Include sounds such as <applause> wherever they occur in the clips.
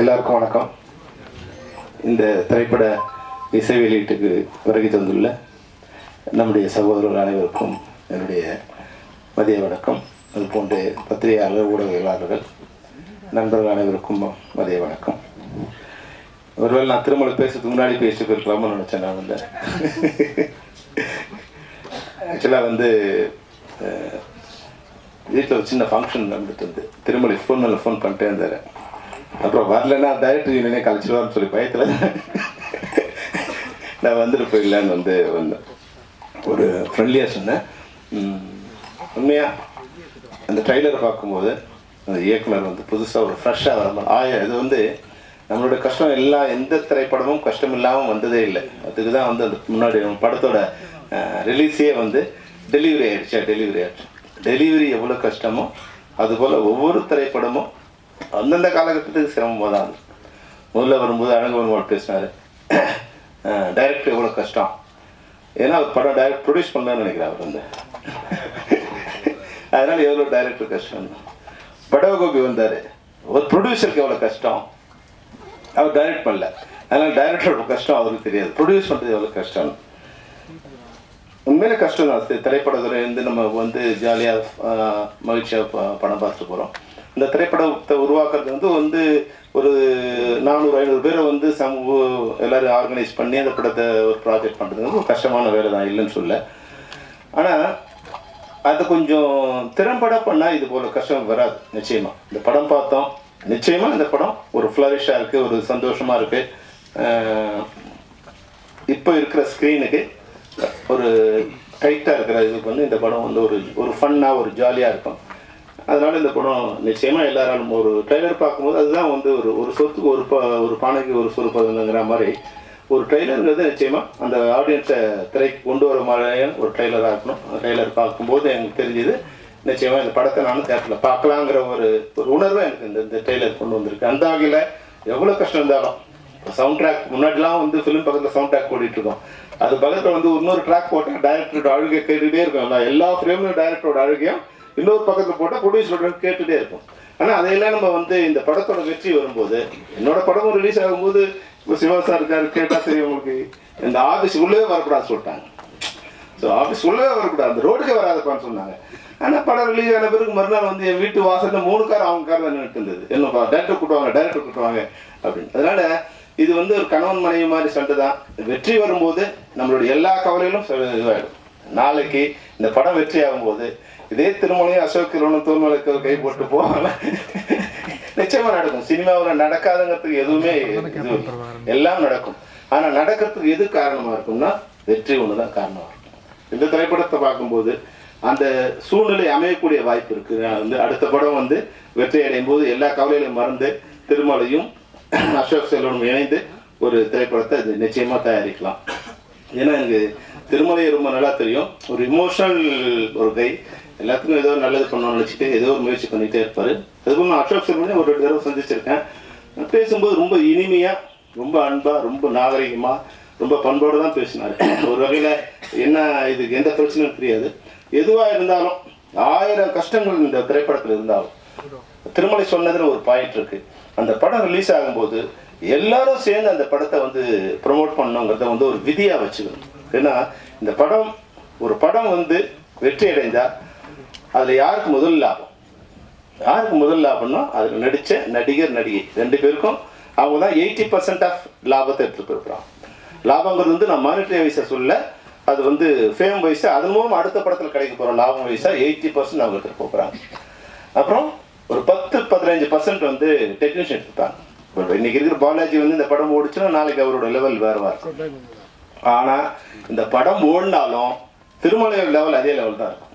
எல்லாருக்கும் வணக்கம். இந்த திரைப்பட இசை வெளியீட்டுக்கு வருகை தந்துள்ள நம்முடைய சகோதரர்கள் அனைவருக்கும் என்னுடைய மதிய வணக்கம். அது போன்ற பத்திரிகையாளர்கள் ஊடகவியலாளர்கள் நண்பர்கள் அனைவருக்கும் மதிய வணக்கம். ஒருவேளை நான் திருமலை பேசுறதுக்கு முன்னாடி பேசிட்டு போயிருக்கலாம்னு நினச்சேன் நான் வந்து. ஆக்சுவலாக வந்து வீட்டில் ஒரு சின்ன ஃபங்க்ஷன் நடந்துட்டு வந்து திருமலை ஃபோன் மேலே ஃபோன் பண்ணிட்டே இருந்தார். அப்புறம் வரலன்னா டைரக்டர் யூனியனே கழிச்சிடுவான்னு சொல்லி பயத்தில் நான் வந்துட்டு போயிடலான்னு வந்து வந்தேன். ஒரு ஃப்ரெண்ட்லியாக சொன்னேன். உண்மையாக அந்த ட்ரைலரை பார்க்கும்போது அந்த இயக்குனர் வந்து புதுசாக ஒரு ஃப்ரெஷ்ஷாக வர மாதிரி ஆயா இது வந்து நம்மளோட கஷ்டம் எல்லா எந்த திரைப்படமும் கஷ்டம் இல்லாமல் வந்ததே இல்லை. அதுக்கு தான் வந்து அந்த முன்னாடி நம்ம படத்தோட ரிலீஸே வந்து டெலிவரி ஆயிடுச்சா டெலிவரி ஆயிடுச்சு டெலிவரி எவ்வளோ கஷ்டமோ அதுபோல் ஒவ்வொரு திரைப்படமும் அந்தந்த காலகட்டத்துக்கு சிரமமாக தான் முதல்ல வரும்போது அழகவன் பேசினார். டைரக்டர் எவ்வளோ கஷ்டம்? ஏன்னா அவர் படம் டைரக்ட் ப்ரொடியூஸ் பண்ணலான்னு நினைக்கிறேன் அவர் வந்து. அதனால் எவ்வளோ டைரக்டர் கஷ்டம்? படவகோபி வந்தார். ஒரு ப்ரொடியூசருக்கு எவ்வளோ கஷ்டம்? அவர் டைரக்ட் பண்ணல. அதனால் டைரக்டரோட கஷ்டம் அவருக்கு தெரியாது. ப்ரொடியூஸ் பண்ணுறது எவ்வளோ கஷ்டம்? உண்மையில கஷ்டம் தான் திரைப்படத்துறை வந்து நம்ம வந்து ஜாலியாக மகிழ்ச்சியாக ப படம் பார்த்துட்டு போகிறோம் இந்த திரைப்படத்தை உருவாக்குறது வந்து வந்து ஒரு நானூறு ஐநூறு பேரை வந்து சமூக எல்லாரும் ஆர்கனைஸ் பண்ணி அந்த படத்தை ஒரு ப்ராஜெக்ட் பண்ணுறது வந்து கஷ்டமான வேலை தான் இல்லைன்னு சொல்ல. ஆனால் அது கொஞ்சம் திறம்பட பண்ணால் இது போல் கஷ்டம் வராது நிச்சயமாக இந்த படம் பார்த்தோம் நிச்சயமாக இந்த படம் ஒரு ஃப்ளரிஷாக இருக்குது ஒரு சந்தோஷமாக இருக்குது இப்போ இருக்கிற ஸ்க்ரீனுக்கு ஒரு டைட்டாக இருக்கிற இதுக்கு வந்து இந்த படம் வந்து ஒரு ஒரு ஃபன்னாக ஒரு ஜாலியாக இருக்கும். அதனால இந்த படம் நிச்சயமாக எல்லாராலும் ஒரு ட்ரெய்லர் பார்க்கும்போது அதுதான் வந்து ஒரு ஒரு சொத்துக்கு ஒரு ப ஒரு பானைக்கு ஒரு சொரு பதங்கிற மாதிரி. ஒரு ட்ரெய்லருங்கிறது நிச்சயமாக அந்த ஆடியன்ஸை திரைக்கு கொண்டு வர மாதிரியான ஒரு ட்ரெய்லராக இருக்கணும். ட்ரெய்லர் பார்க்கும்போது எனக்கு தெரிஞ்சது நிச்சயமாக இந்த படத்தை நானும் தேட்டரில் பார்க்கலாங்கிற ஒரு ஒரு உணர்வு எனக்கு இந்த இந்த ட்ரெய்லர் கொண்டு வந்திருக்கு. அந்த வகையில் எவ்வளோ கஷ்டம் இருந்தாலும் சவுண்ட் ட்ராக் முன்னாடிலாம் வந்து ஃபிலிம் பக்கத்தில் சவுண்ட் ட்ராக் ஓடிட்டு இருக்கோம். அது பக்கத்தில் வந்து இன்னொரு ட்ராக் போட்டால் டைரக்டரோட அழுகை கேட்டுகிட்டே இருக்கும். எல்லா ஃப்ரேம்லையும் டைரக்டரோட அழுகையும் இன்னொரு பக்கத்தில் போட்டால் ப்ரொடியூசரோட கேட்டுகிட்டே இருக்கும் ஆனால் அதையெல்லாம் நம்ம வந்து இந்த படத்தோட வெற்றி வரும்போது என்னோட படமும் ரிலீஸ் ஆகும்போது இப்போ சிவா சார் இருக்காரு கேட்டால் தெரியும் உங்களுக்கு இந்த ஆஃபீஸ் உள்ளவே வரக்கூடாது சொல்லிட்டாங்க. ஸோ ஆஃபீஸ் உள்ளவே வரக்கூடாது அந்த ரோடுக்கே வராதுப்பான்னு சொன்னாங்க. ஆனால் படம் ரிலீஸ் ஆன பிறகு மறுநாள் வந்து என் வீட்டு வாசலில் மூணு கார் அவங்க கார் தான் நின்றுட்டு இருந்தது. என்னப்பா டேரக்டர் கூட்டுவாங்க டேரக்டர் கூட்டுவாங்க அப்படின்னு. அதனால இது வந்து ஒரு கணவன் மனைவி மாதிரி சண்டை தான். வெற்றி வரும்போது நம்மளுடைய எல்லா கவலைகளும் ச- நாளைக்கு இந்த படம் வெற்றி ஆகும்போது இதே திருமலையும் அசோக் கிரணம் தோல்மலைக்கு கை போட்டு போவாங்க. நிச்சயமா நடக்கும். சினிமாவில் நடக்காதுங்கிறதுக்கு எதுவுமே இது. எல்லாம் நடக்கும். ஆனா நடக்கிறதுக்கு எது காரணமா இருக்கும்னா வெற்றி ஒண்ணுதான் காரணமா இருக்கும். இந்த திரைப்படத்தை பார்க்கும்போது அந்த சூழ்நிலை அமையக்கூடிய வாய்ப்பு இருக்கு. வந்து அடுத்த படம் வந்து வெற்றி அடையும் போது எல்லா கவலைகளையும் மறந்து திருமலையும் அசோக் செல்வனும் இணைந்து ஒரு திரைப்படத்தை இது நிச்சயமா தயாரிக்கலாம். ஏன்னா எனக்கு திருமலையை ரொம்ப நல்லா தெரியும். ஒரு இமோஷனல் ஒரு கை. எல்லாத்துக்கும் ஏதோ நல்லது பண்ணணும்னு நினச்சிட்டு ஏதோ ஒரு முயற்சி பண்ணிகிட்டே இருப்பார். அதுபோல் நான் அசோக் செல்வனையும் ஒரு ரெண்டு தடவை சந்திச்சிருக்கேன். பேசும்போது ரொம்ப இனிமையாக ரொம்ப அன்பாக ரொம்ப நாகரிகமாக ரொம்ப பண்போடு தான் பேசினார். <clears throat> ஒரு வகையில் என்ன இதுக்கு எந்த பிரச்சனையும் தெரியாது எதுவாக இருந்தாலும் ஆயிரம் கஷ்டங்கள் இந்த திரைப்படத்தில் இருந்தாலும் திருமலை சொன்னதுல ஒரு பாயிண்ட் இருக்கு. அந்த படம் ரிலீஸ் ஆகும்போது எல்லாரும் சேர்ந்து அந்த படத்தை வந்து ப்ரொமோட் பண்ணணுங்கிறத வந்து ஒரு விதியாக வச்சுக்கணும். ஏன்னா இந்த படம் ஒரு படம் வந்து வெற்றி அடைந்தால் அதுல யாருக்கு முதல் லாபம்? யாருக்கு முதல் லாபம்னா அதில் நடிச்ச நடிகர் நடிகை. ரெண்டு பேருக்கும் அவங்க தான் எயிட்டி பர்சன்ட் ஆஃப் லாபத்தை எடுத்துகிட்டு போயிருக்கிறான் லாபங்கிறது வந்து நான் மானிட்டரி வைஸை சொல்ல அது வந்து ஃபேம் வைஸாக அதன் மூலம் அடுத்த படத்தில் கிடைக்க போகிறோம் லாபம் வைஸா எயிட்டி பர்சன்ட் அவங்க எடுத்துகிட்டு போகிறாங்க அப்புறம் ஒரு பத்து பதினஞ்சு பர்சன்ட் வந்து டெக்னீஷியன் எடுத்துப்பாங்க இன்னைக்கு இருக்கிற பாலாஜி வந்து இந்த படம் ஓடிச்சுன்னா நாளைக்கு அவரோட லெவல் வேறுவா இருக்கும். ஆனா இந்த படம் ஓடினாலும் திருமலையோட லெவல் அதே லெவல் தான் இருக்கும்.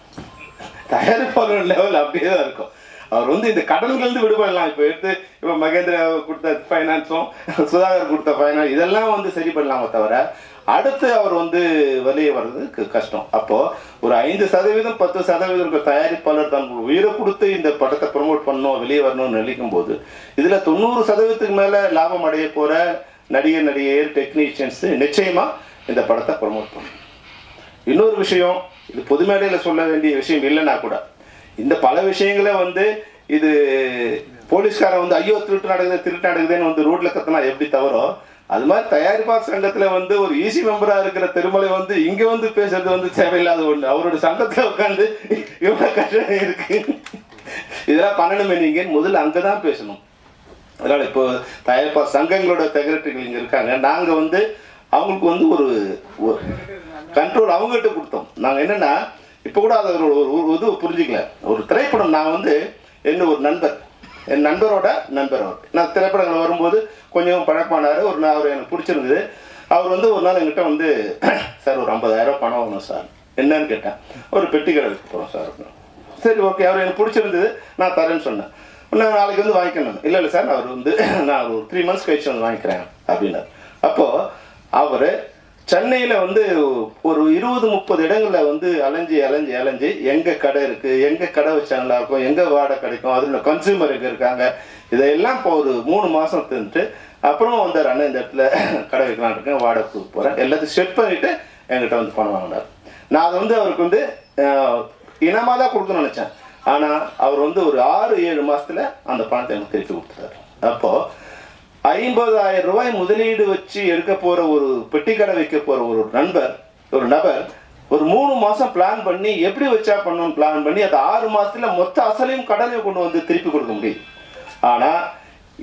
தயாரிப்பாளர் லெவல் அப்படியே தான் இருக்கும். அவர் வந்து இந்த கடன்கள்ந்து விடுபடலாம். இப்போ எடுத்து இப்போ மகேந்திரா கொடுத்த ஃபைனான்ஸும் சுதாகர் கொடுத்த ஃபைனான்ஸ் இதெல்லாம் வந்து சரி பண்ணலாமே தவிர அடுத்து அவர் வந்து வெளியே வர்றதுக்கு கஷ்டம். அப்போது ஒரு ஐந்து சதவீதம் பத்து சதவீதம் இருக்கிற தயாரிப்பாளர் தன் உயிரை கொடுத்து இந்த படத்தை ப்ரமோட் பண்ணணும் வெளியே வரணும்னு நினைக்கும் போது இதில் தொண்ணூறு சதவீதத்துக்கு மேலே லாபம் அடைய போகிற நடிகர் நடிகையர் டெக்னீஷியன்ஸு நிச்சயமாக இந்த படத்தை ப்ரமோட் பண்ணணும். இன்னொரு விஷயம் இது பொது மேடையில் சொல்ல வேண்டிய விஷயம் இல்லைன்னா கூட இந்த பல விஷயங்களே வந்து இது போலீஸ்காரன் வந்து ஐயோ திருட்டு நடக்குது திருட்டு நடக்குதுன்னு வந்து ரோட்ல கத்தினா எப்படி தவறோ அது மாதிரி தயாரிப்பாளர் சங்கத்துல வந்து ஒரு ஈசி மெம்பரா இருக்கிற திருமலை வந்து இங்க வந்து பேசுறது வந்து தேவையில்லாத ஒண்ணு. அவரோட சங்கத்துல உட்காந்து இவ்வளவு கஷ்டம் இருக்கு. இதெல்லாம் பண்ணணுமே நீங்க. முதல்ல அங்கதான் பேசணும். அதனால இப்போ தயாரிப்பாளர் சங்கங்களோட செக்ரட்டரிகள் இங்க இருக்காங்க. நாங்க வந்து அவங்களுக்கு வந்து ஒரு கண்ட்ரோல் அவங்ககிட்ட கொடுத்தோம். நாங்கள் என்னென்னா இப்போ கூட அதை ஒரு ஒரு இது புரிஞ்சுக்கல. ஒரு திரைப்படம் நான் வந்து என்ன ஒரு நண்பர். என் நண்பரோட நண்பர் அவர். நான் திரைப்படங்கள் வரும்போது கொஞ்சம் பழக்கமானார். ஒரு நாள் அவர் எனக்கு பிடிச்சிருந்தது. அவர் வந்து ஒரு நாள் எங்கிட்ட வந்து <clears throat> சார் ஒரு ஐம்பதாயிரம் பணம் வேணும் சார். என்னன்னு கேட்டேன். ஒரு பெட்டி கடை போகிறோம் சார். சரி ஓகே. அவர் எனக்கு பிடிச்சிருந்தது. நான் தரேன்னு சொன்னேன். நான் நாளைக்கு வந்து வாங்கிக்கணும் இல்லை இல்லை சார். அவர் வந்து நான் ஒரு த்ரீ மந்த்ஸ் கழிச்சு வந்து வாங்கிக்கிறேன். அப்படின்னார். அப்போது அவர் சென்னையில் வந்து ஒரு இருபது முப்பது இடங்களில் வந்து அலைஞ்சு அலைஞ்சு அலைஞ்சு எங்கே கடை இருக்குது எங்கே கடை வச்சா நல்லா இருக்கும் எங்கே வாடகை கிடைக்கும் அதில் கன்சியூமர் எங்கே இருக்காங்க இதையெல்லாம் இப்போ ஒரு மூணு மாதம் தின்னுட்டு அப்புறம் வந்தார் அண்ணன் இந்த இடத்துல கடை வைக்கலான்னு இருக்கேன் வாடகை கொடுக்க போகிறேன் எல்லாத்தையும் செட் பண்ணிவிட்டு என்கிட்ட வந்து பணம் வாங்கினார். நான் அதை வந்து அவருக்கு வந்து இனமாக தான் கொடுக்கணும்னு நினச்சேன். ஆனால் அவர் வந்து ஒரு ஆறு ஏழு மாதத்தில் அந்த பணத்தை எனக்கு திருப்பி கொடுத்துட்டாரு. அப்போது ஐம்பதாயிரம் ரூபாய் முதலீடு வச்சு எடுக்க போற ஒரு பெட்டி கடை வைக்க போற ஒரு நண்பர் ஒரு நபர் ஒரு மூணு மாசம் பிளான் பண்ணி எப்படி வச்சா பண்ணணும்னு பிளான் பண்ணி அது ஆறு மாசத்துல மொத்த அசலையும் கடனையும் கொண்டு வந்து திருப்பி கொடுக்க முடியும். ஆனா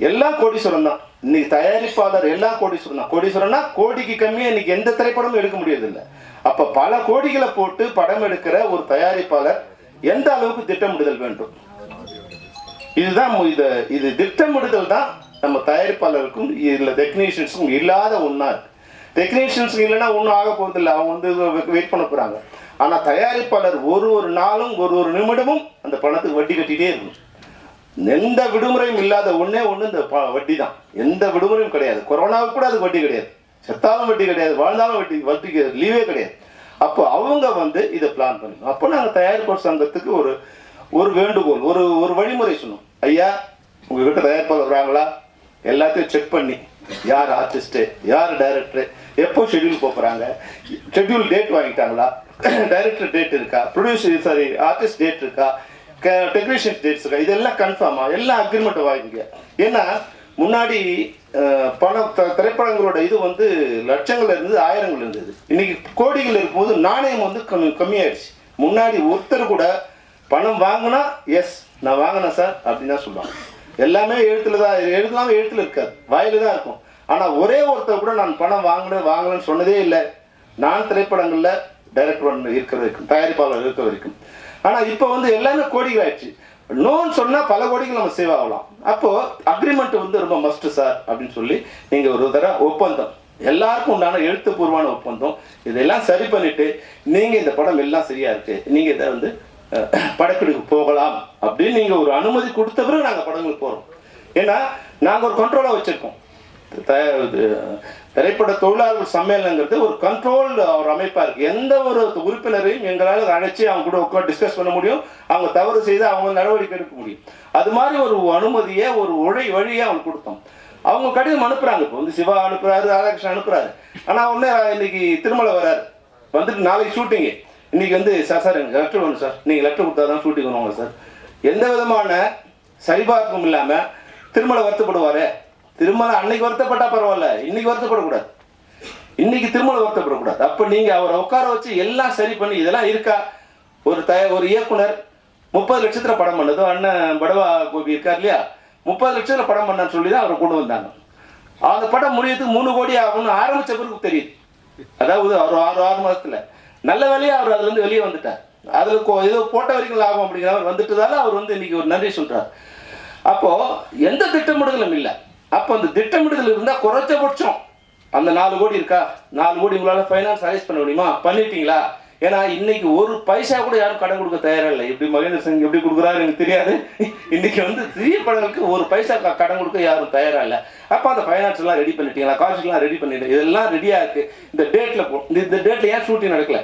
எல்லா கோடீஸ்வரன் தான். இன்னைக்கு தயாரிப்பாளர் எல்லா கோடீஸ்வரன் தான். கோடீஸ்வரன்னா கோடிக்கு கம்மியா இன்னைக்கு எந்த திரைப்படமும் எடுக்க முடியறதில்ல. அப்ப பல கோடிகளை போட்டு படம் எடுக்கிற ஒரு தயாரிப்பாளர் எந்த அளவுக்கு திட்டமிடுதல் வேண்டும்? இதுதான் இது இது திட்டமிடுதல் தான் நம்ம தயாரிப்பாளருக்கும் இல்லை டெக்னீஷியன்ஸுக்கும் இல்லாத ஒன்றா இருக்கு டெக்னீஷியன்ஸ் இல்லைன்னா ஒன்றும் ஆக போகிறதில்ல அவங்க வந்து வெயிட் பண்ண போகிறாங்க ஆனால் தயாரிப்பாளர் ஒரு ஒரு நாளும் ஒரு ஒரு நிமிடமும் அந்த பணத்துக்கு வட்டி கட்டிகிட்டே இருக்கணும். எந்த விடுமுறையும் இல்லாத ஒன்றே ஒன்று இந்த ப- வட்டி தான் எந்த விடுமுறையும் கிடையாது. கொரோனாவுக்கு கூட அது வட்டி கிடையாது. செத்தாலும் வட்டி கிடையாது. வாழ்ந்தாலும் வட்டி வட்டி கிடையாது லீவே கிடையாது. அப்போ அவங்க வந்து இதை பிளான் பண்ணணும். அப்போ நாங்கள் தயாரிப்பாளர் சங்கத்துக்கு ஒரு ஒரு வேண்டுகோள் ஒரு ஒரு வழிமுறை சொன்னோம். ஐயா உங்ககிட்ட தயாரிப்பாளர் வராங்களா? எல்லாத்தையும் செக் பண்ணி யார் ஆர்டிஸ்ட்டு யார் டைரக்டரு எப்போ ஷெட்யூல் போகிறாங்க ஷெட்யூல் டேட் வாங்கிட்டாங்களா <coughs> டைரக்டர் டேட் இருக்கா ப்ரொடியூசர் சாரி ஆர்டிஸ்ட் டேட் இருக்கா டெக்னீஷியன் டேட்ஸ் இருக்கா இதெல்லாம் கன்ஃபார்மா எல்லாம் அக்ரிமெண்ட் வாங்கிங்க ஏன்னா முன்னாடி பணம் த- திரைப்படங்களோட இது வந்து லட்சங்கள் இருந்தது ஆயிரங்கள் இருந்தது இன்னைக்கு கோடிகள் இருக்கும்போது நாணயம் வந்து கம்மி கம்மியாயிடுச்சு. முன்னாடி ஒருத்தர் கூட பணம் வாங்கினா எஸ் நான் வாங்கினேன் சார் அப்படின்னு தான் சொல்லுவாங்க. எல்லாமே எழுத்துல தான் எழுதலாம் எழுத்துல இருக்காது. வாயில தான் இருக்கும். ஆனா ஒரே ஒருத்தர் கூட நான் பணம் வாங்கினேன் வாங்கலன்னு சொன்னதே இல்லை. நான் திரைப்படங்கள்ல டைரக்டர் இருக்கிற வரைக்கும் தயாரிப்பாளர் இருக்கிற வரைக்கும். ஆனா இப்போ வந்து எல்லாமே கோடிகள் ஆயிடுச்சு. நோன்னு சொன்னா பல கோடிகள் நம்ம சேவ் ஆகலாம். அப்போ அக்ரிமெண்ட் வந்து ரொம்ப மஸ்ட் சார் அப்படின்னு சொல்லி நீங்க ஒரு தடவை ஒப்பந்தம். எல்லாருக்கும் உண்டான எழுத்துப்பூர்வமான ஒப்பந்தம். இதெல்லாம் சரி பண்ணிட்டு நீங்க இந்த படம் எல்லாம் சரியா இருக்கு. நீங்க இதை வந்து படப்பிடிப்பு போகலாம் அப்படின்னு நீங்கள் ஒரு அனுமதி கொடுத்த பிறகு நாங்கள் படங்களுக்கு போகிறோம் ஏன்னா நாங்கள் ஒரு கண்ட்ரோலாக வச்சுருக்கோம். இது, திரைப்பட தொழிலாளர்கள் சம்மேளனங்கிறது ஒரு கண்ட்ரோல் ஒரு அமைப்பாக இருக்குது எந்த ஒரு உறுப்பினரையும் எங்களால் அழைச்சி அவங்க கூட உட்காந்து டிஸ்கஸ் பண்ண முடியும். அவங்க தவறு செய்து அவங்க நடவடிக்கை எடுக்க முடியும். அது மாதிரி ஒரு அனுமதியை ஒரு உழை வழியை அவங்க கொடுத்தோம். அவங்க கடிதம் அனுப்புகிறாங்க இப்போ வந்து சிவா அனுப்புகிறாரு ராதாகிருஷ்ணன் அனுப்புகிறாரு ஆனால் உடனே இன்னைக்கு திருமலை வராரு. வந்துட்டு நாளைக்கு ஷூட்டிங்கு இன்னைக்கு வந்து சார் சார் எனக்கு லெட்டர் வேணும் சார். நீங்கள் லெட்டர் கொடுத்தா தான் ஷூட்டிங் வருவாங்க சார். எந்த விதமான சரிபார்ப்பும் இல்லாமல் திருமலை வருத்தப்படுவாரே. திருமலை அன்னைக்கு வருத்தப்பட்டா பரவாயில்ல இன்னைக்கு வருத்தப்படக்கூடாது. இன்னைக்கு திருமலை வருத்தப்படக்கூடாது. அப்போ நீங்கள் அவரை உட்கார வச்சு எல்லாம் சரி பண்ணி இதெல்லாம் இருக்கா? ஒரு தய ஒரு இயக்குனர் முப்பது லட்சத்தில் படம் பண்ணது அண்ணன் படவா கோபி இருக்கார் இல்லையா? முப்பது லட்சத்தில் படம் பண்ணான்னு சொல்லி தான் அவரை கொண்டு வந்தாங்க. அந்த படம் முடியறதுக்கு மூணு கோடி ஆகும்னு ஆரம்பித்த பிறகு தெரியுது. அதாவது ஒரு ஆறு ஆறு மாதத்தில் நல்ல வேலையாக அவர் அதுலேருந்து வெளியே வந்துட்டார். அதுல ஏதோ போட்ட வரைக்கும் லாபம் அப்படிங்கிற மாதிரி வந்துட்டதால அவர் வந்து இன்னைக்கு ஒரு நன்றி சொல்கிறார் அப்போது எந்த திட்டமிடுதலும் இல்லை. அப்போ அந்த திட்டமிடுதல் இருந்தால் குறைச்சபட்சம் அந்த நாலு கோடி இருக்கா? நாலு கோடி உங்களால் ஃபைனான்ஸ் அரேஞ்ச் பண்ண முடியுமா? பண்ணிட்டீங்களா? ஏன்னா இன்னைக்கு ஒரு பைசா கூட யாரும் கடன் கொடுக்க தயாரா இல்லை எப்படி மகேந்திர சிங் எப்படி கொடுக்குறாரு எனக்கு தெரியாது. இன்னைக்கு வந்து சிறிய படங்களுக்கு ஒரு பைசா க- கடன் கொடுக்க யாரும் தயாரா இல்லை அப்போ அந்த ஃபைனான்ஸ்லாம் ரெடி பண்ணிட்டீங்களா? காசுலாம் ரெடி பண்ணிட்டு இதெல்லாம் ரெடியா இருக்கு. இந்த டேட்ல போ இந்த- டேட்டில் டேட்ல ஏன் ஷூட்டிங் நடக்கல?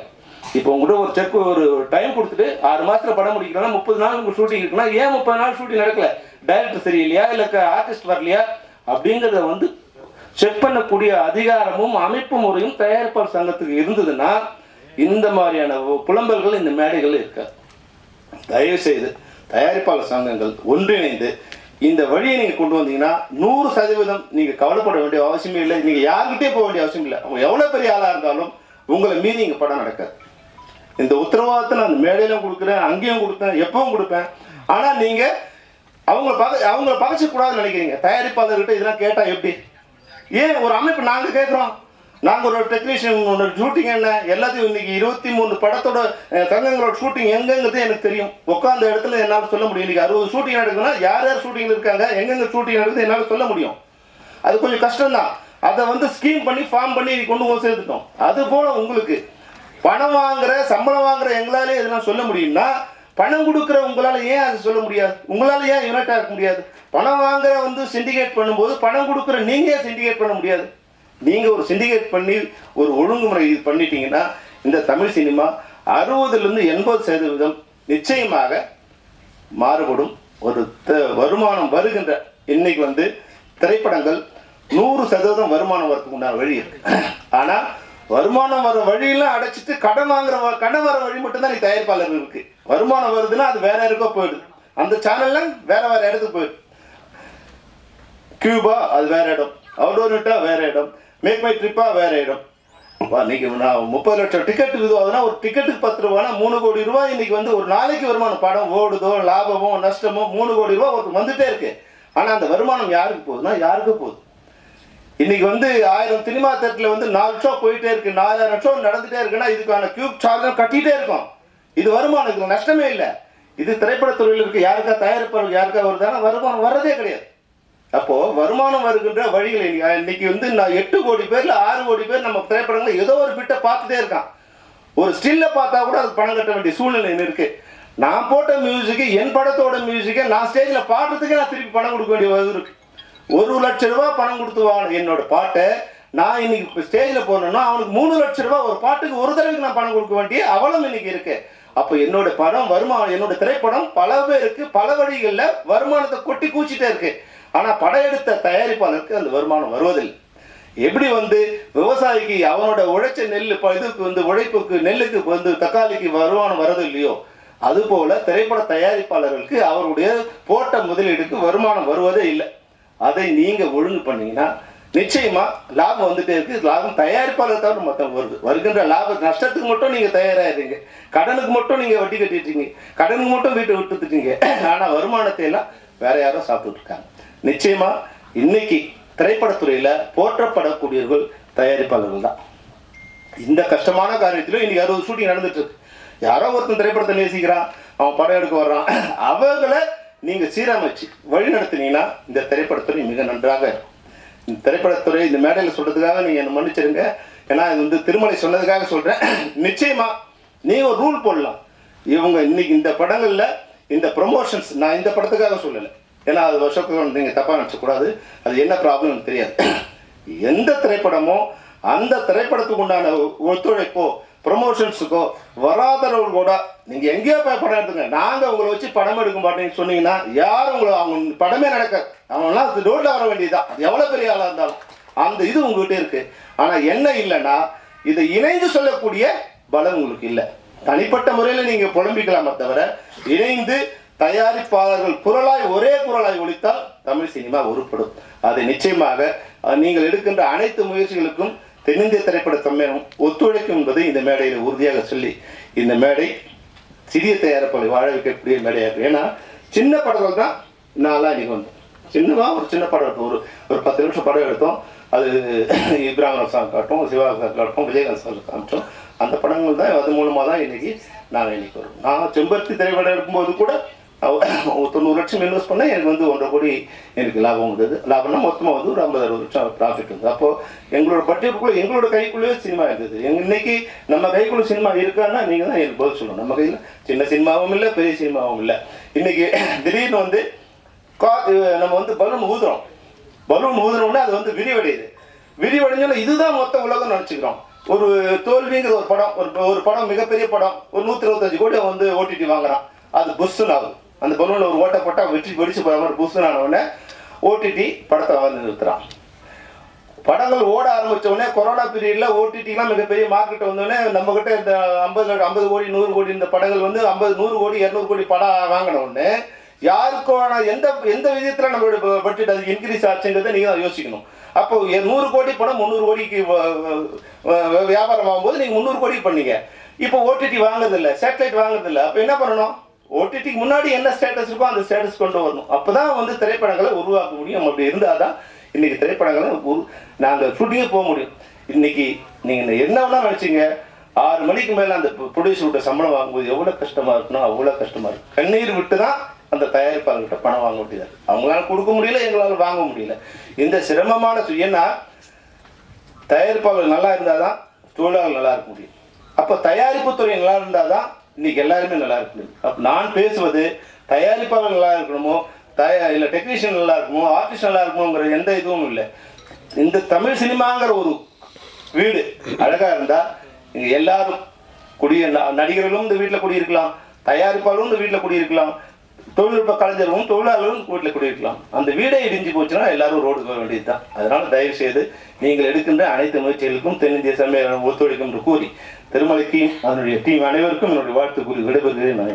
இப்போ உங்கள்கிட்ட ஒரு செக் ஒரு டைம் கொடுத்துட்டு ஆறு மாசத்துல படம் முடிக்கிறோம்னா முப்பது நாள் உங்களுக்கு ஷூட்டிங் இருக்குன்னா ஏன் முப்பது நாள் ஷூட்டிங் நடக்கல? டைரக்டர் சரியில்லையா? இல்லை ஆர்டிஸ்ட் வரலையா? அப்படிங்கிறத வந்து செக் பண்ணக்கூடிய அதிகாரமும் அமைப்பு முறையும் தயாரிப்பாளர் சங்கத்துக்கு இருந்ததுன்னா இந்த மாதிரியான புலம்பல்கள் இந்த மேடைகளில் இருக்காது தயவு செய்து தயாரிப்பாளர் சங்கங்கள் ஒன்றிணைந்து இந்த வழியை நீங்கள் கொண்டு வந்தீங்கன்னா நூறு சதவீதம் நீங்கள் கவலைப்பட வேண்டிய அவசியமே இல்லை. நீங்கள் யார்கிட்டே போக வேண்டிய அவசியம் இல்லை. அவங்க எவ்வளோ பெரிய ஆளாக இருந்தாலும் உங்களை மீறி இங்கே படம் நடக்காது. இந்த உத்தரவாதத்தை நான் மேடையிலும் கொடுக்குறேன் அங்கேயும் கொடுப்பேன் எப்பவும் கொடுப்பேன். ஆனால் நீங்கள் அவங்கள பக அவங்கள பகச்சக்கூடாதுன்னு நினைக்கிறீங்க. தயாரிப்பாளர்கிட்ட இதெல்லாம் கேட்டால் எப்படி? ஏன் ஒரு அமைப்பு நாங்கள் கேட்குறோம்? நாங்கள் ஒரு டெக்னீஷியன் ஒன்று ஷூட்டிங் என்ன? எல்லாத்தையும் இன்னைக்கு இருபத்தி மூணு படத்தோட தங்கங்களோட ஷூட்டிங் எங்கெங்கிறது எனக்கு தெரியும். உட்காந்த இடத்துல என்னால் சொல்ல முடியும். இன்னைக்கு அறுபது ஷூட்டிங் நடக்குதுன்னா யார் யார் ஷூட்டிங் இருக்காங்க எங்கெங்க ஷூட்டிங் நடக்குது என்னால் சொல்ல முடியும். அது கொஞ்சம் கஷ்டம்தான். அதை வந்து ஸ்கீம் பண்ணி ஃபார்ம் பண்ணி கொண்டு போய் சேர்த்துட்டோம். அது போல உங்களுக்கு பணம் வாங்குற சம்பளம் வாங்குற எங்களாலே இதெல்லாம் சொல்ல முடியும்னா பணம் கொடுக்குற உங்களால் ஏன் அது சொல்ல முடியாது? உங்களால் ஏன் யூனிட்டாக இருக்க முடியாது? பணம் வாங்குற வந்து சிண்டிகேட் பண்ணும்போது பணம் கொடுக்குற நீங்கள் சிண்டிகேட் பண்ண முடியாது. நீங்க ஒரு சிண்டிகேட் பண்ணி ஒரு ஒழுங்குமுறை இது பண்ணிட்டீங்கன்னா இந்த தமிழ் சினிமா அறுபதுலேருந்து எண்பது சதவீதம் நிச்சயமாக மாறுபடும். ஒரு த- வருமானம் வருகின்ற இன்னைக்கு வந்து திரைப்படங்கள் நூறு சதவீதம் வருமானம் வரதுக்கு உண்டான வழி இருக்கு. ஆனா வருமானம் வர வழியெல்லாம் அடைச்சிட்டு கடன் வாங்குற வ- கடன் வர வழி மட்டும்தான் நீ தயாரிப்பாளர் இருக்கு. வருமானம் வருதுன்னா அது வேற இருக்கோ போயிடுது. அந்த சேனல்லாம் வேற வேற இடத்துக்கு போயிடுது. கியூபா அது வேற இடம். அவுடோரிட்டா வேற இடம். மேக் மை ட்ரிப்பாக வேறு இடம். வா, இன்னைக்கு நான் முப்பது லட்சம் டிக்கெட் இதுவாகுதுன்னா ஒரு டிக்கெட்டுக்கு பத்து ரூபானா மூணு கோடி ரூபாய் இன்னைக்கு வந்து ஒரு நாளைக்கு வருமானம். படம் ஓடுதோ லாபமோ நஷ்டமோ மூணு கோடி ரூபா ஒருத்தர் வந்துட்டே இருக்கு. ஆனால் அந்த வருமானம் யாருக்கு போகுதுன்னா யாருக்கு போகுது? இன்னைக்கு வந்து ஆயிரம் சினிமா தேட்டரில் வந்து நாலு ஷோ போயிட்டே இருக்கு. நாலாயிரம் ஷோ நடந்துட்டே இருக்குன்னா இதுக்கான கியூப் சார்ஜ் கட்டிகிட்டே இருக்கும். இது வருமானம் இதுக்கு நஷ்டமே இல்லை. இது திரைப்படத்துறையில் தொழிலுக்கு யாருக்கா தயாரிப்பாளர் யாருக்கா வருதானா வருமானம் வர்றதே கிடையாது. அப்போ வருமானம் வருகின்ற வழிகள் இன்னைக்கு வந்து நான் எட்டு கோடி பேர்ல ஆறு கோடி பேர் நம்ம திரைப்படங்களை ஏதோ ஒரு பிட்ட பார்த்துட்டே இருக்கான். ஒரு ஸ்டில்ல பார்த்தா கூட அது பணம் கட்ட வேண்டிய சூழ்நிலை இருக்கு. நான் போட்ட மியூசிக்கு என் படத்தோட மியூசிக்கை நான் ஸ்டேஜில் பாடுறதுக்கே நான் திருப்பி பணம் கொடுக்க வேண்டிய இது இருக்கு. ஒரு லட்ச ரூபாய் பணம் கொடுத்து வாங்க என்னோட பாட்டை நான் இன்னைக்கு ஸ்டேஜில் போனேன்னா அவனுக்கு மூணு லட்ச ரூபாய் ஒரு பாட்டுக்கு ஒரு தடவைக்கு நான் பணம் கொடுக்க வேண்டிய அவலம் இன்னைக்கு இருக்கு. அப்போ என்னோட படம் வருமானம் என்னோட திரைப்படம் பல பேருக்கு பல வழிகளில் வருமானத்தை கொட்டி கூச்சிட்டே இருக்கு. ஆனால் படம் எடுத்த தயாரிப்பாளருக்கு அந்த வருமானம் வருவதில்லை. எப்படி வந்து விவசாயிக்கு அவனோட உழைச்ச நெல் இப்போ இதுக்கு வந்து உழைப்புக்கு நெல்லுக்கு வந்து தக்காளிக்கு வருமானம் வரது இல்லையோ அதுபோல திரைப்பட தயாரிப்பாளர்களுக்கு அவருடைய போட்ட முதலீடுக்கு வருமானம் வருவதே இல்லை. அதை நீங்க ஒழுங்கு பண்ணீங்கன்னா நிச்சயமா லாபம் வந்துட்டே இருக்கு. லாபம் தயாரிப்பாளர் தவிர மொத்தம் வருது. வருகின்ற லாப நஷ்டத்துக்கு மட்டும் நீங்க தயாராகிறீங்க கடனுக்கு மட்டும் நீங்க வட்டி கட்டிட்டீங்க. கடனுக்கு மட்டும் வீட்டை விட்டுட்டீங்க ஆனா வருமானத்தை எல்லாம் வேற யாரோ சாப்பிட்டு இருக்காங்க நிச்சயமா இன்னைக்கு திரைப்படத்துறையில போற்றப்படக்கூடியவர்கள் தயாரிப்பாளர்கள் தான். இந்த கஷ்டமான காரியத்திலும் இன்னைக்கு அறுபது ஷூட்டிங் நடந்துட்டு இருக்கு யாரோ ஒருத்தன் திரைப்படத்தை நேசிக்கிறான். அவன் படம் எடுக்க வர்றான். அவர்களை நீங்க சீரமைச்சு வழி நடத்தினீங்கன்னா இந்த திரைப்படத்துறை மிக நன்றாக இருக்கும். திரைப்படத்துறை இந்த மேடையில் சொல்றதுக்காக நீங்க என்னை மன்னிச்சிருங்க ஏன்னா இது வந்து திருமலை சொன்னதுக்காக சொல்றேன். <clears throat> நிச்சயமா நீ ஒரு ரூல் போடலாம். இவங்க இன்னைக்கு இந்த படங்கள்ல இந்த ப்ரொமோஷன்ஸ் நான் இந்த படத்துக்காக சொல்லலை. ஏன்னா அது வருஷத்துக்கு நீங்க தப்பா நினச்சக்கூடாது அது என்ன ப்ராப்ளம்னு தெரியாது. <clears throat> எந்த திரைப்படமோ அந்த திரைப்படத்துக்கு உண்டான ஒத்துழைப்போ ப்ரொமோஷன்ஸுக்கோ வராதவர்கள் கூட நீங்கள் எங்கேயோ போய் படம் எடுத்துங்க. நாங்கள் உங்களை வச்சு படம் எடுக்க மாட்டேன்னு சொன்னீங்கன்னா யாரும் உங்களை அவங்க படமே நடக்காது. அவங்களாம் ரோட்ல வர வேண்டியதுதான். அது எவ்வளோ பெரிய ஆளாக இருந்தாலும். அந்த இது உங்ககிட்ட இருக்குது ஆனால் என்ன இல்லைன்னா இதை இணைந்து சொல்லக்கூடிய பலம் உங்களுக்கு இல்லை. தனிப்பட்ட முறையில் நீங்கள் புலம்பிக்கலாமே தவிர இணைந்து தயாரிப்பாளர்கள் குரலாய் ஒரே குரலாய் ஒழித்தால் தமிழ் சினிமா உருப்படும் அதை நிச்சயமாக நீங்கள் எடுக்கின்ற அனைத்து முயற்சிகளுக்கும் தென்னிந்திய திரைப்பட சம்மேளனம் ஒத்துழைக்கும் என்பதை இந்த மேடையில் உறுதியாக சொல்லி இந்த மேடை சிறிய தயாரிப்பாளை வாழ வைக்கக்கூடிய மேடையாக. ஏன்னா சின்ன படங்கள் தான் நாளாக இன்னைக்கு வந்தோம் சின்னதாக ஒரு சின்ன படம் எடுத்தோம். ஒரு ஒரு பத்து நிமிஷம் படம் எடுத்தோம். அது <coughs> இப்ராஹிம் சாங் காட்டும் சிவா சாங் காட்டும் விஜயகாந்த் சாங் காமிச்சோம். அந்த படங்கள் தான் அது மூலமாக தான் இன்னைக்கு நாங்கள் இன்னைக்கு வரும் நான் செம்பருத்தி திரைப்படம் எடுக்கும்போது கூட தொண்ணூறு லட்சம் இன்வெஸ்ட் பண்ணால் எனக்கு வந்து ஒன்றரை கோடி எனக்கு லாபம் வந்தது. லாபம்னா மொத்தமாக வந்து ஒரு ஐம்பது அறுபது லட்சம் ப்ராஃபிட் இருந்தது அப்போது எங்களோட பட்ஜெட்டுக்குள்ளே எங்களோட கைக்குள்ளேயே சினிமா இருந்தது. எங்க இன்னைக்கு நம்ம கைக்குள்ளே சினிமா இருக்கான்னா நீங்கள் தான் எனக்கு பதில் சொல்லணும். நம்ம கையில் சின்ன சினிமாவும் இல்லை பெரிய சினிமாவும் இல்லை. இன்னைக்கு <coughs> திடீர்னு வந்து கா நம்ம வந்து பலூன் ஊதுறோம். பலூன் ஊதுறோம்னா அது வந்து விரிவடையுது. விரிவடைஞ்சோன்னா இதுதான் மொத்த உலகம் நினச்சிக்கிறோம். ஒரு தோல்விங்கிற ஒரு படம். ஒரு ஒரு படம் மிகப்பெரிய படம். ஒரு நூற்றி இருபத்தஞ்சு கோடி வந்து ஓடிடி வாங்குறான். அது புஷ்ஷுன்னு ஆகுது. அந்த பலூனில் ஒரு ஓட்டை போட்டால் வெற்றி வெடிச்சு போகிற மாதிரி புஷ்ஷுன்னு உடனே ஓடிடி படத்தை வந்து நிறுத்துறான். படங்கள் ஓட ஆரம்பித்த உடனே கொரோனா பீரியடில் ஓடிடிலாம் மிகப்பெரிய மார்க்கெட் வந்தோடனே நம்மக்கிட்ட இந்த ஐம்பது ஐம்பது கோடி நூறு கோடி இந்த படங்கள் வந்து ஐம்பது நூறு கோடி இரநூறு கோடி படம் வாங்கின உடனே யாருக்கான எந்த எந்த விதத்தில் நம்மளோட பட்ஜெட் அது இன்க்ரீஸ் ஆச்சுங்கிறத நீங்கள் தான் யோசிக்கணும். அப்போ எ- நூறு கோடி படம் முந்நூறு கோடிக்கு வியாபாரம் ஆகும்போது நீங்கள் முந்நூறு கோடிக்கு பண்ணீங்க. இப்போ ஓடிடி வாங்குறதில்ல சேட்டலைட் வாங்குறதில்ல. அப்போ என்ன பண்ணணும்? ஓடிடிக்கு முன்னாடி என்ன ஸ்டேட்டஸ் இருக்கோ அந்த ஸ்டேட்டஸ் கொண்டு வரணும். அப்போ தான் வந்து திரைப்படங்களை உருவாக்க முடியும். அப்படி இருந்தால் தான் இன்னைக்கு திரைப்படங்களை உரு நாங்கள் ஷூட்டிங்கே போக முடியும். இன்னைக்கு நீங்கள் என்ன வேணால் நினச்சிங்க. ஆறு மணிக்கு மேலே அந்த ப்ரொடியூசர்கிட்ட சம்பளம் வாங்கும்போது எவ்வளோ கஷ்டமாக இருக்கணும்? அவ்வளோ கஷ்டமாக இருக்கும் கண்ணீர் விட்டு தான் அந்த தயாரிப்பாளர்கிட்ட பணம் வாங்க முடியாது. அவங்களால கொடுக்க முடியல எங்களால் வாங்க முடியல. இந்த சிரமமான சு- ஏன்னா தயாரிப்பாளர் நல்லா இருந்தால் தான் தொழிலாளர் நல்லா இருக்க முடியும். அப்போ தயாரிப்பு துறை நல்லா இருந்தால் தான் இன்னைக்கு எல்லாருமே நல்லா இருக்கணும். அப்போ நான் பேசுவது தயாரிப்பாளர் நல்லா இருக்கணுமோ தயா இல்லை டெக்னீஷியன் நல்லா இருக்கணுமோ ஆர்டிஸ்ட் நல்லா இருக்கணுங்கிற எந்த இதுவும் இல்லை. இந்த தமிழ் சினிமாங்கிற ஒரு வீடு அழகா இருந்தா இங்க எல்லாரும் குடிய ந- நடிகர்களும் இந்த வீட்டில் குடியிருக்கலாம் தயாரிப்பாளரும் இந்த வீட்டில் குடியிருக்கலாம் தொழில்நுட்ப கலைஞர்களும் தொழிலாளர்களும் வீட்டில் குடியிருக்கலாம். அந்த வீடே இடிஞ்சு போச்சுன்னா எல்லாரும் ரோடுக்கு வர வேண்டியது தான் அதனால தயவு செய்து நீங்கள் எடுக்கின்ற அனைத்து முயற்சிகளுக்கும் தென்னிந்திய சமையல் ஒத்துழைக்கும் என்று கூறி திருமலைக்கு அதனுடைய டீம் அனைவருக்கும் என்னுடைய வாழ்த்து கூறி விடைபெறுகிறேன். நன்றி